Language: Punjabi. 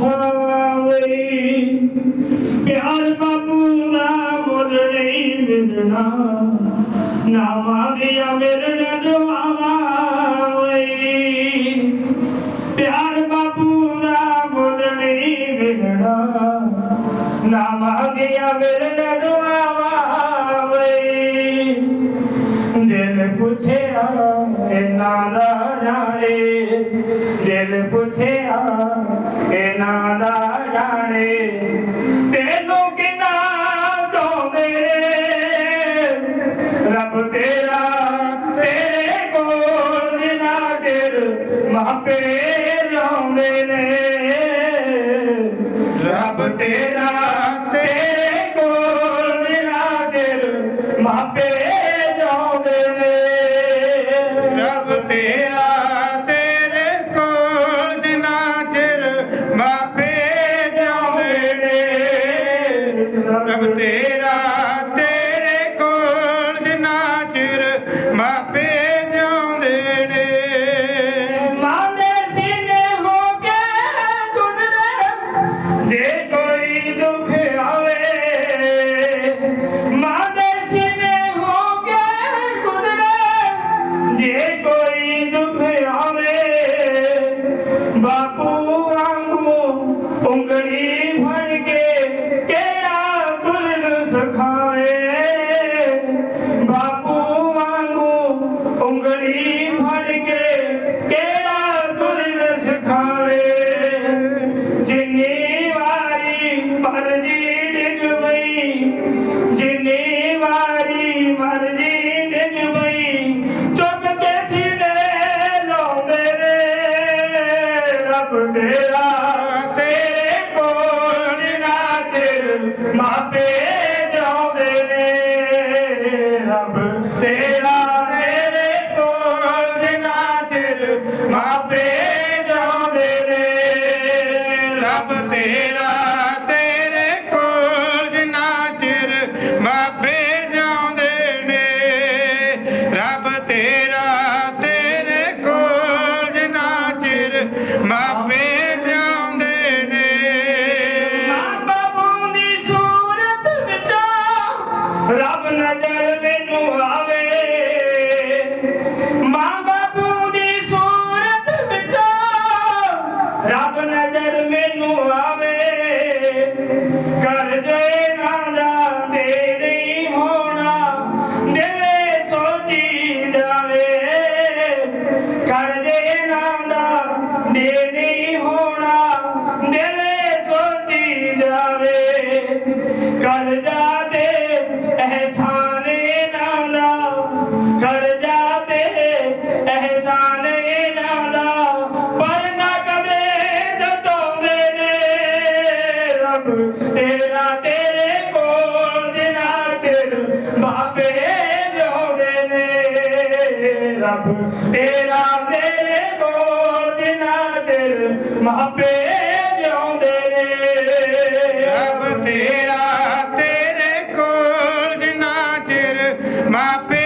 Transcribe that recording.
ਖਾਵੇ ਪਿਆਰ ਬਾਪੂ ਦਾ ਮੁੱਲ ਨਹੀਂ ਮਿਲਣਾ। ਨਾ ਮੰਗਿਆ ਮਿਲਣ ਦੁਆਵਾਂ ਪਿਆਰ ਬਾਪੂ ਦਾ ਮੁੱਲ ਨਹੀਂ ਮਿਲਣਾ। ਨਾ ਮੰਗਿਆ ਮਿਲਣ ਦੁਆਵਾਂ ਪੁੱਛਿਆ ਇਹਨਾਂ ਦਾ ਜਾਣੇ, ਦਿਲ ਪੁੱਛਿਆ ਇਹਨਾਂ ਦਾ ਜਾਣੇ। ਤੈਨੂੰ ਕਿੰਨਾ ਚਾਹੁੰਦੇ? ਰੱਬ ਤੇਰਾ ਤੇਰੇ ਕੋਲ ਜਿਨਾ ਚਿਰ ਮਾਪੇ ਲਾਉਂਦੇ ਨੇ। ਰੱਬ ਤੇਰਾ ਤੇਰੇ ਨੇ ਰੱਬ ਤੇਰਾ ਰੱਬ ਤੇਰਾ ਤੇਰੇ ਕੋਲ ਨਾ ਚਿਰ ਮਾਪੇ ਜਾਉਂਦੇ ਨੇ। ਰੱਬ ਤੇਰਾ ਨਜ਼ਰ ਮੈਨੂੰ ਆਵੇ। ਮਾਂ ਬਾਪੂ ਦੀ ਸੂਰਤ ਵਿੱਚੋਂ ਰੱਬ ਨਜ਼ਰ ਮੈਨੂੰ ਆਵੇ। ਕਰ ਜੇ ਬਾਪੇ ਜਿਉਂਦੇ ਨੇ ਰੱਬ। ਤੇਰਾ ਤੇਰੇ ਕੋਲ ਜਿਨਾ ਚਿਰ ਮਾਪੇ ਜਿਉਂਦੇ ਨੇ। ਰੱਬ ਤੇਰਾ ਤੇਰੇ ਕੋਲ ਜਿਨਾ ਚਿਰ ਮਾਪੇ